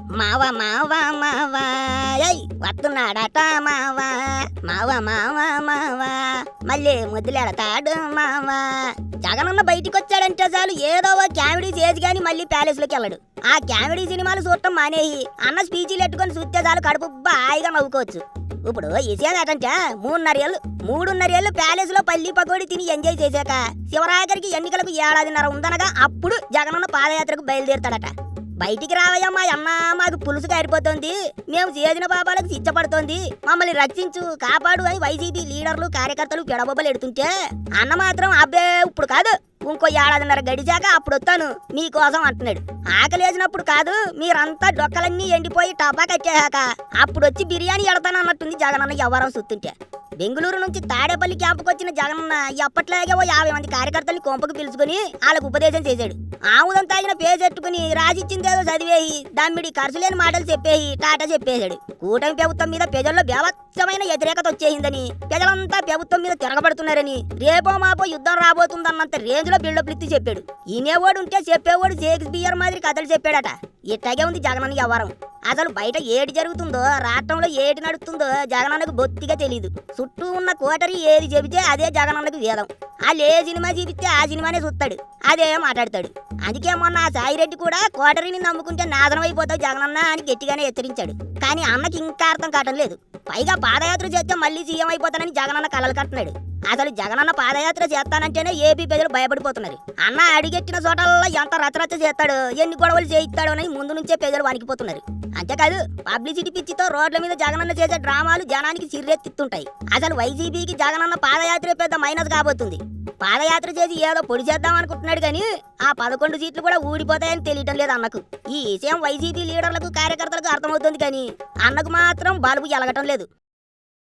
మావా మావా మావా. ఏయ్ వస్తున్నాడట మావా. మావా మావా మావా. మళ్ళీ ముద్దులెడతాడు మావా. జగనన్న బయటికి వచ్చాడంటే చాలు ఏదో ఒక కామెడీ చేసి కానీ మళ్ళీ ప్యాలెస్లోకి వెళ్ళడు. ఆ కామెడీ సినిమాలు చూడటం మానేయి. అన్న స్పీచీలు ఎట్టుకొని చూస్తే చాలు కడుపు బాయిగా నవ్వుకోవచ్చు. ఇప్పుడు విషయం ఏంటంటే మూడున్నర ఏళ్ళు మూడున్నర ఏళ్ళు ప్యాలెస్లో పల్లి పకోడి తిని ఎంజాయ్ చేశాక శివరాఖరికి ఎన్నికలకు ఏడాదిన్నర ఉందనగా అప్పుడు జగనన్న పాదయాత్రకు బయలుదేరుతాడట. బయటికి రావయ్యా మా అమ్మ మాకు పులుసు కారిపోతుంది. మేము చేసిన పాపాలకు శిక్షపడుతోంది మమ్మల్ని రక్షించు కాపాడు అని వైసీపీ లీడర్లు కార్యకర్తలు పిడబొబ్బలు ఎడుతుంటే అన్న మాత్రం అబ్బే ఇప్పుడు కాదు. ఇంకో ఏడాదిన్నర గడిచాక అప్పుడు వస్తాను మీకోసం అంటున్నాడు. ఆకలేసినప్పుడు కాదు మీరంతా డొక్కలన్నీ ఎండిపోయి టపా కట్టేశాక అప్పుడు వచ్చి బిర్యానీ ఎడతాను అన్నట్టుంది జగనన్న ఎవరం సుత్తుంటే. బెంగళూరు నుంచి తాడేపల్లి క్యాంపుకు వచ్చిన జగనన్న ఎప్పట్లాగే ఓ యాభై మంది కార్యకర్తల్ని కొంపకు పిలుచుకుని వాళ్ళకు ఉపదేశం చేశాడు. ఆముదం తాగిన పేజెట్టుకుని రాసిచ్చిందేదో చదివేయి దమ్మిడి ఖర్చు లేని మాటలు చెప్పేయి టాటా చెప్పేశాడు. కూటమి ప్రభుత్వం మీద ప్రజల్లో బేవత్సమైన వ్యతిరేకత వచ్చేసిందని ప్రజలంతా ప్రభుత్వం మీద తిరగబడుతున్నారని రేపో మాపో యుద్ధం రాబోతుందన్నంత రేంజ్లో బిల్డప్ ఇచ్చి చెప్పాడు. ఈనేవాడు ఉంటే చెప్పేవాడు షేక్స్పియర్ మాదిరి కథలు చెప్పాడట. ఇట్టాగే ఉంది జగనన్న వ్యవహారం. అసలు బయట ఏటి జరుగుతుందో రాష్ట్రంలో ఏటి నడుస్తుందో జగనన్నకు బొత్తిగా తెలియదు చుట్టూ ఉన్న కోటరి ఏది చెబితే అదే జగనన్నకు వేదం. వాళ్ళు ఏ సినిమా చూపిస్తే ఆ సినిమానే చూస్తాడు. అదే మాట్లాడతాడు. అందుకే మొన్న ఆ సాయిరెడ్డి కూడా కోటరిని నమ్ముకుంటే నాదనం అయిపోతావు జగనన్న అని గట్టిగానే హెచ్చరించాడు. కానీ అన్నకి ఇంకా అర్థం కావటం లేదు. పైగా పాదయాత్ర చేస్తే మళ్ళీ సీఎం అయిపోతానని జగనన్న కలలు కట్టున్నాడు అసలు జగనన్న పాదయాత్ర చేస్తానంటేనే ఏపీ ప్రజలు భయపడిపోతున్నారు. అన్న అడిగెట్టిన చోటల్లో ఎంత రచరచ చేస్తాడు ఎన్ని గొడవలు చేయిస్తాడు అని ముందు నుంచే ప్రజలు వణికిపోతున్నారు. అంతేకాదు పబ్లిసిటీ పిచ్చితో రోడ్ల మీద జగనన్న చేసే డ్రామాలు జనానికి సిర్రెత్తిస్తుంటాయి. అసలు వైసీపీకి జగనన్న పాదయాత్ర పెద్ద మైనస్ కాబోతుంది. పాదయాత్ర చేసి ఏదో పొడి చేద్దాం అనుకుంటున్నాడు కానీ ఆ పదకొండు సీట్లు కూడా ఊడిపోతాయని తెలియటం లేదు అన్నకు. ఈ విషయం వైసీపీ లీడర్లకు కార్యకర్తలకు అర్థమవుతుంది కానీ అన్నకు మాత్రం బలుపు ఎలగటం లేదు.